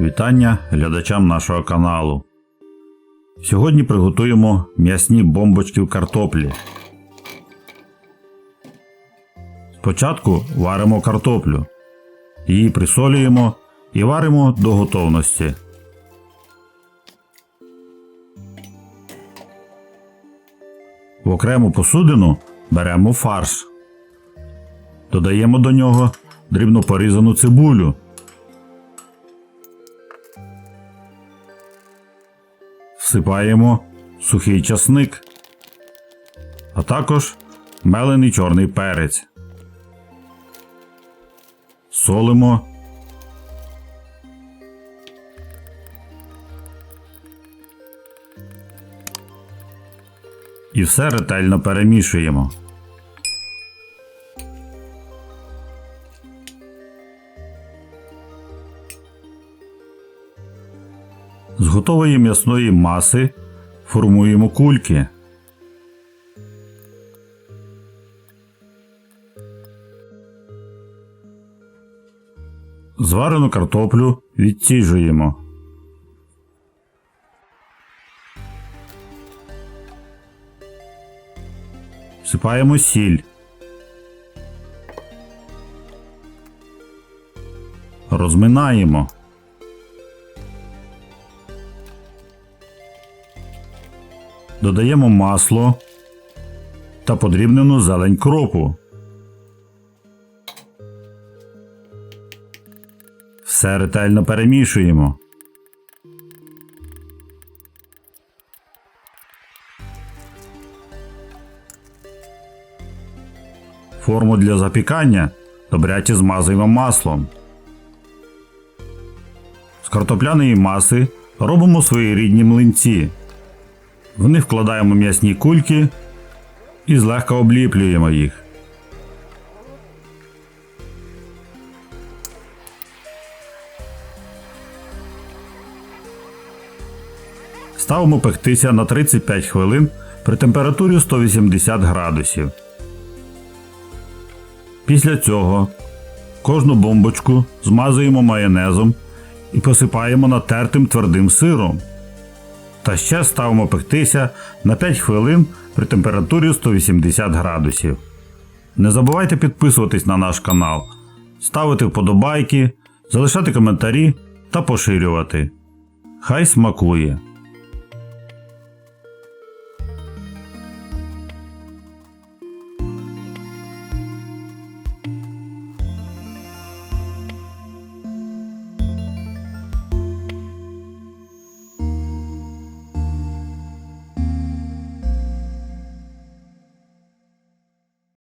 Вітання глядачам нашого каналу. Сьогодні приготуємо м'ясні бомбочки в картоплі. Спочатку варимо картоплю. Її присолюємо і варимо до готовності. В окрему посудину беремо фарш. Додаємо до нього дрібно порізану цибулю. Всипаємо сухий часник, а також мелений чорний перець. Солимо. І все ретельно перемішуємо. З готової м'ясної маси формуємо кульки. Зварену картоплю відціжуємо. Всипаємо сіль. Розминаємо. Додаємо масло та подрібнену зелень кропу. Все ретельно перемішуємо. Форму для запікання добряче змазуємо маслом. З картопляної маси робимо свої рідні млинці. В них вкладаємо м'ясні кульки і злегка обліплюємо їх. Ставимо пектися на 35 хвилин при температурі 180 градусів. Після цього кожну бомбочку змазуємо майонезом і посипаємо натертим твердим сиром. Та ще ставимо пектися на 5 хвилин при температурі 180 градусів. Не забувайте підписуватись на наш канал, ставити вподобайки, залишати коментарі та поширювати. Хай смакує!